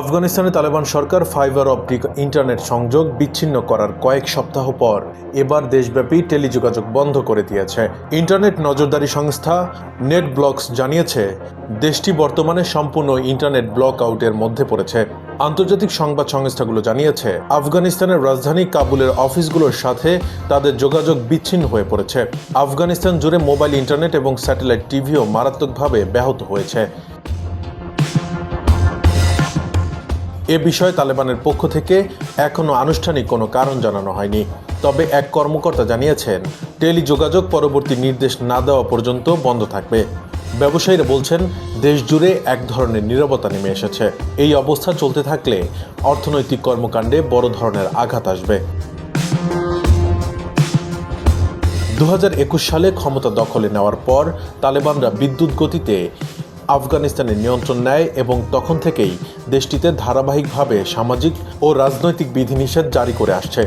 আফগানিস্তানে তালেবান সরকার fibre optic internet সংযোগ বিচ্ছিন্ন করার কয়েক সপ্তাহ পর এবার দেশব্যাপী টেলিযোগাযোগ বন্ধ করে দিয়েছে। ইন্টারনেট নজরদারি সংস্থা নেট ব্লকস জানিয়েছে, দেশটি বর্তমানে সম্পূর্ণ ইন্টারনেট ব্লক আউটের মধ্যে পড়েছে। আন্তর্জাতিক সংবাদ সংস্থাগুলো জানিয়েছে, আফগানিস্তানের রাজধানী কাবুলের অফিসগুলোর সাথে তাদের যোগাযোগ বিচ্ছিন্ন হয়ে পড়েছে। আফগানিস্তান জুড়ে মোবাইল ইন্টারনেট এবং স্যাটেলাইট টিভিও মারাত্মকভাবে ব্যাহত হয়েছে। এ বিষয়ে তালেবানের পক্ষ থেকে এখনও আনুষ্ঠানিক কোনো কারণ জানানো হয়নি। তবে এক কর্মকর্তা জানিয়েছেন, টেলিযোগাযোগ পরবর্তী নির্দেশ না দেওয়া পর্যন্ত বন্ধ থাকবে। ব্যবসায়ীরা বলছেন, দেশ জুড়ে এক ধরনের নিরবতা নেমে এসেছে। এই অবস্থা চলতে থাকলে অর্থনৈতিক কর্মকাণ্ডে বড় ধরনের আঘাত আসবে। দু হাজার একুশ সালে ক্ষমতা দখলে নেওয়ার পর তালেবানরা বিদ্যুৎ গতিতে আফগানিস্তানের নিয়ন্ত্রণ নেয় এবং তখন থেকেই দেশটিতে ধারাবাহিকভাবে সামাজিক ও রাজনৈতিক বিধিনিষেধ জারি করে আসছে।